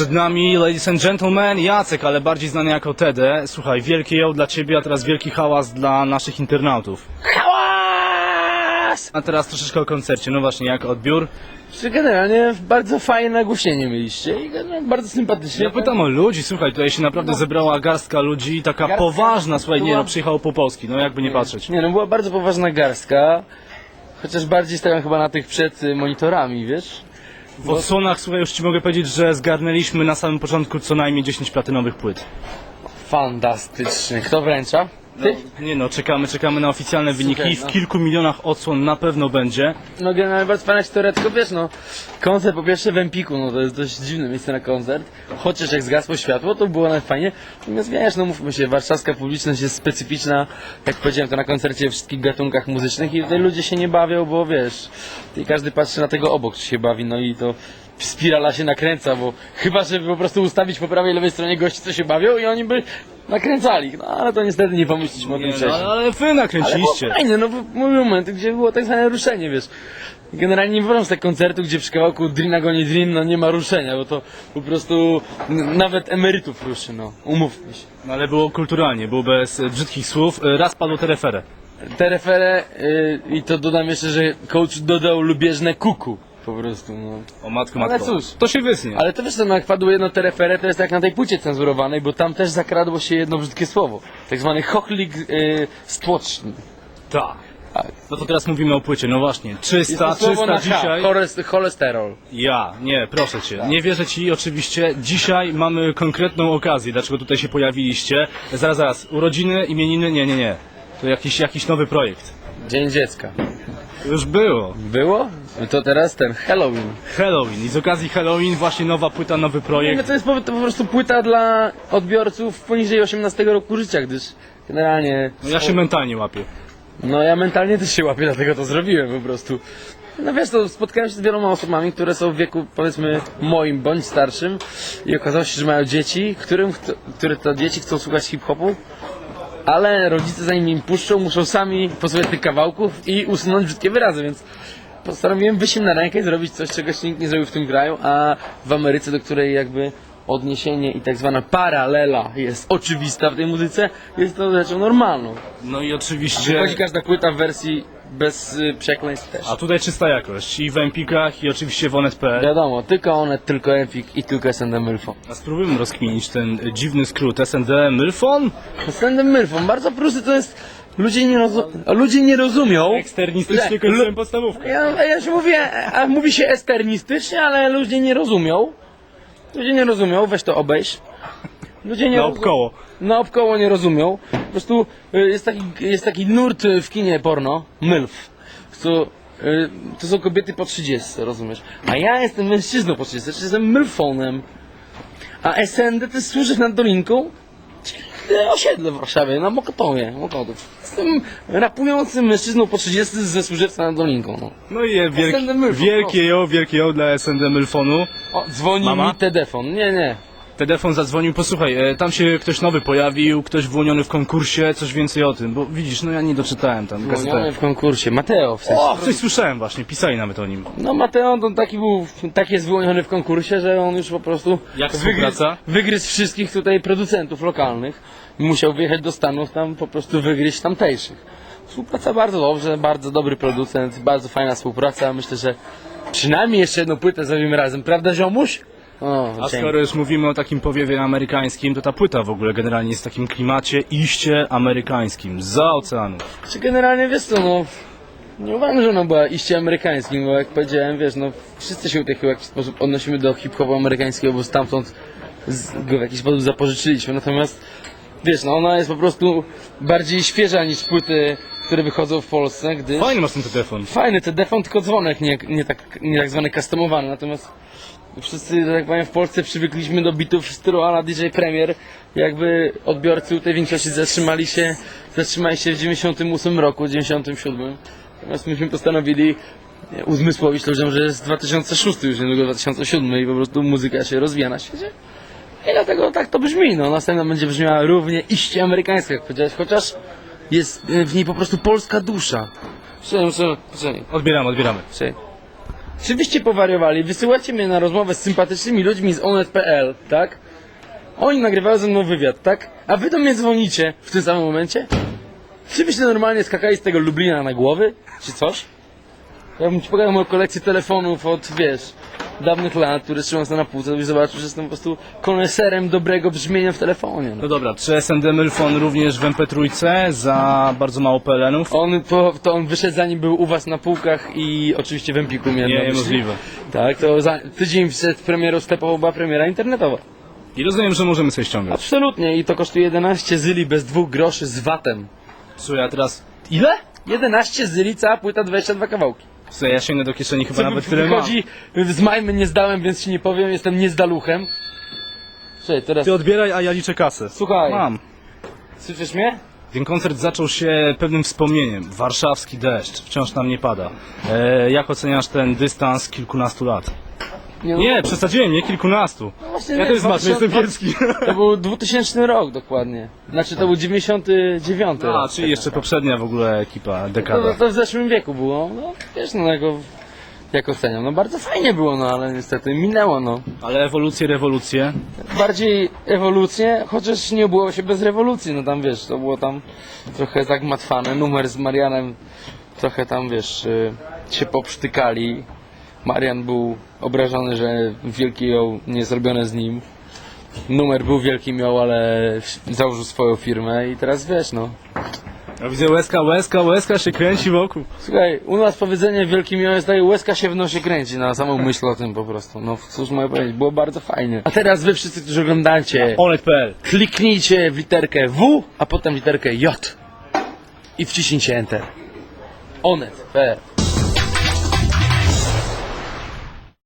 Przed nami, ladies and gentlemen, Jacek, ale bardziej znany jako Tede. Słuchaj, wielkie ją dla ciebie, a teraz wielki hałas dla naszych internautów. Hałas! A teraz troszeczkę o koncercie. No właśnie, jak odbiór? Czy generalnie bardzo fajne nagłośnienie mieliście i generalnie bardzo sympatycznie. Ja pytam o ludzi, słuchaj, tutaj się naprawdę zebrała garstka ludzi, taka Garstka poważna, słuchaj, nie była- no, przyjechało po Polski, no jakby nie patrzeć. Nie no, była bardzo poważna garstka. Chociaż bardziej stałem chyba na tych przed y, monitorami, wiesz? W odsłonach, słuchaj, już ci mogę powiedzieć, że zgarnęliśmy na samym początku co najmniej 10 platynowych płyt. Fantastycznie. Kto wręcza? Ty? Nie no, czekamy, czekamy na oficjalne wyniki. W no. kilku milionach odsłon na pewno będzie. No generalnie bardzo fajna historia, tylko wiesz no, koncert po pierwsze w Empiku, no to jest dość dziwne miejsce na koncert, chociaż jak zgasło światło, to było nawet fajnie, natomiast wiesz, no mówmy się, warszawska publiczność jest specyficzna, jak powiedziałem to na koncercie we wszystkich gatunkach muzycznych i tutaj ludzie się nie bawią, bo wiesz, i każdy patrzy na tego obok, czy się bawi, no i to spirala się nakręca, bo chyba, żeby po prostu ustawić po prawej i lewej stronie gości, co się bawią i oni by nakręcali, no ale to niestety nie pomyśleliśmy o tym Nie, no, wcześniej. ale, wy Ale nakręciliście. było fajnie, no bo były momenty, gdzie było tak zwane ruszenie, wiesz. Generalnie nie wyobrażam sobie koncertu, gdzie przy kawałku Drina goni Drin, no nie ma ruszenia, bo to po prostu n- nawet emerytów ruszy, no. Umówmy się. No, ale było kulturalnie, było bez e, brzydkich słów. E, Raz padło te referę. Te referę, y, i to dodam jeszcze, że coach dodał lubieżne kuku. Po prostu, no. O matko, Ale matko. cóż. To się wysnie. Ale to wiesz co, no jak padło jedno te referę, to jest jak na tej płycie cenzurowanej, bo tam też zakradło się jedno brzydkie słowo. Tak zwany chochlik y, stłoczny. Tak. Tak. No to teraz mówimy o płycie, no właśnie. Jest Czysta, to słowo czysta na dzisiaj. cholesterol. Ja, nie, proszę cię. Tak. Nie wierzę ci oczywiście. Dzisiaj mamy konkretną okazję, dlaczego tutaj się pojawiliście. Zaraz, zaraz. Urodziny, imieniny? Nie, nie, nie. To jakiś, jakiś nowy projekt. Dzień dziecka. Już było. Było? No to teraz ten Halloween. Halloween. I z okazji Halloween właśnie nowa płyta, nowy projekt. to jest po, to po prostu płyta dla odbiorców poniżej 18 roku życia, gdyż generalnie... No ja się mentalnie łapię. No ja mentalnie też się łapię, dlatego to zrobiłem po prostu. No wiesz, to spotkałem się z wieloma osobami, które są w wieku powiedzmy moim bądź starszym i okazało się, że mają dzieci, którym, które to dzieci chcą słuchać hip-hopu, ale rodzice zanim im puszczą, muszą sami posłuchać tych kawałków i usunąć brzydkie wyrazy, więc postanowiłem wyjść im na rękę i zrobić coś, czego się nikt nie zrobił w tym kraju, a w Ameryce, do której jakby odniesienie i tak zwana paralela jest oczywista w tej muzyce, jest to rzeczą normalną. No i oczywiście... Wychodzi każda płyta w wersji bez y, przekleństw też. A tutaj czysta jakość. I w Empikach, i oczywiście w Onet.pl. Wiadomo, tylko Onet, tylko Empik i tylko S&M Mylfon. A spróbujmy rozkminić ten dziwny skrót SND Mylfon? S&M Mylfon, bardzo prosty to jest... Ludzie nie, rozu... ludzie nie rozumią... Eksternistycznie Le- kończyłem podstawówkę. Ja, ja się mówię, a mówi się esternistycznie, ale ludzie nie rozumią. Ludzie nie rozumią, weź to obejść. Ludzie nie Na rozum- obkoło. naokoło nie rozumią. Po prostu y, jest taki, jest taki nurt y, w kinie porno, MILF, co, y, to są kobiety po 30, rozumiesz? A ja jestem mężczyzną po 30, czyli jestem MILFonem. A SND jest służysz nad Dolinką, czyli osiedle w Warszawie, na Mokotowie, Mokotów. Jestem rapującym mężczyzną po 30 ze służebca nad Dolinką. No. No i je wielk, SND Mylfon, wielkie ją, wielkie ją dla SND Mylfonu. O, dzwoni Mama? mi telefon. Nie, nie. Telefon zadzwonił, posłuchaj, e, tam się ktoś nowy pojawił, ktoś wyłoniony w konkursie, coś więcej o tym, bo widzisz, no ja nie doczytałem tam Dzwoniony gazetę. w konkursie. Mateo w sensie. O, coś słyszałem właśnie, pisali nawet o nim. No Mateo to taki był, tak jest wyłoniony w konkursie, że on już po prostu Jak wygryzł, współpraca? wygryzł wszystkich tutaj producentów lokalnych i musiał wyjechać do Stanów tam po prostu wygryźć tamtejszych. Współpraca bardzo dobrze, bardzo dobry producent, bardzo fajna współpraca. Myślę, że przynajmniej jeszcze jedną płytę zrobimy razem, prawda ziomuś? O, A dzięki. skoro już mówimy o takim powiewie amerykańskim, to ta płyta w ogóle generalnie jest w takim klimacie iście amerykańskim, za oceanu. Czy generalnie wiesz co, no nie uważam, że ona była iście amerykańskim, bo jak powiedziałem, wiesz, no wszyscy się w jakiś sposób odnosimy do hip-hopu amerykańskiego, bo stamtąd z, go w jakiś sposób zapożyczyliśmy, natomiast wiesz, no ona jest po prostu bardziej świeża niż płyty, które wychodzą w Polsce, gdyż Fajny masz ten telefon. fajny telefon, tylko dzwonek, nie, nie, tak, nie tak zwany customowany, natomiast wszyscy, że tak powiem, w Polsce przywykliśmy do bitów w stylu a la DJ Premier, jakby odbiorcy w większości zatrzymali się, zatrzymali się w 98 roku, 97. Natomiast myśmy postanowili uzmysłowić ludziom, że jest 2006 już niedługo 2007 i po prostu muzyka się rozwija na świecie. I dlatego tak to brzmi, no następna będzie brzmiała równie iście amerykańska, jak powiedziałeś, chociaż jest e, w niej po prostu polska dusza. Przepraszam, przepraszam, Odbieramy, odbieramy. przepraszam. Czy wyście powariowali? Wysyłacie mnie na rozmowę z sympatycznymi ludźmi z onet.pl, tak? Oni nagrywają ze mną wywiad, tak? A wy do mnie dzwonicie w tym samym momencie? Czy byście normalnie skakali z tego Lublina na głowy? Czy coś? Ja bym ci pokazał moją kolekcję telefonów od, wiesz, dawnych lat, które trzymam sobie na półce, żebyś zobaczył, że jestem po prostu koneserem dobrego brzmienia w telefonie. No. No dobra, czy SND Mylfon również w MP3 za bardzo mało PLN-ów? On, to, to on wyszedł zanim był u was na półkach i oczywiście w Empiku miałem Nie, myśli. niemożliwe. Tak, to za, tydzień przed premierą sklepową była premiera internetowa. I rozumiem, że możemy sobie ściągać. Absolutnie i to kosztuje 11 zyli bez dwóch groszy z VAT-em. Słuchaj, a teraz... Ile? 11 zyli, cała płyta 22 kawałki. Słuchaj, ja sięgnę do kieszeni chyba Co nawet tyle mam. wychodzi, z Majmy nie zdałem, więc ci nie powiem, jestem niezdaluchem. Słuchaj, teraz, Ty odbieraj, a ja liczę kasę. słuchaj, Mam. słyszysz mnie? Ten koncert zaczął się pewnym wspomnieniem. Warszawski deszcz. Wciąż nam nie pada. E, jak oceniasz ten dystans kilkunastu lat? No, Nie, przesadziłem, nie kilkunastu. właśnie Ja nie, też z matmy jestem 2000 kiepski. To był 2000 rok dokładnie. Znaczy to był 99 A, rok. czyli jeszcze poprzednia w ogóle ekipa, To, dekada. to w zeszłym wieku było. No wiesz, no jak, jak oceniam. No bardzo fajnie było, no ale niestety minęło, no. Ale ewolucje, rewolucje. bardziej ewolucję, chociaż nie było się bez rewolucji, no tam wiesz, to było tam trochę zagmatwane, numer z Marianem trochę tam wiesz, y, się poprztykali. Marian był obrażony, że wielki ją nie zrobione z nim. Numer był wielki miał, ale założył swoją firmę i teraz wiesz, no. Ja widzę łezka, łezka, łezka się kręci wokół. Słuchaj, u nas powiedzenie wielki miał jest daje łezka się w nosie kręci na samą myśl o tym po prostu. No cóż mogę powiedzieć, było bardzo fajnie. A teraz wy wszyscy, którzy oglądacie, Onet.pl kliknijcie w literkę W, a potem literkę J i wciśnijcie Enter. Onet. P.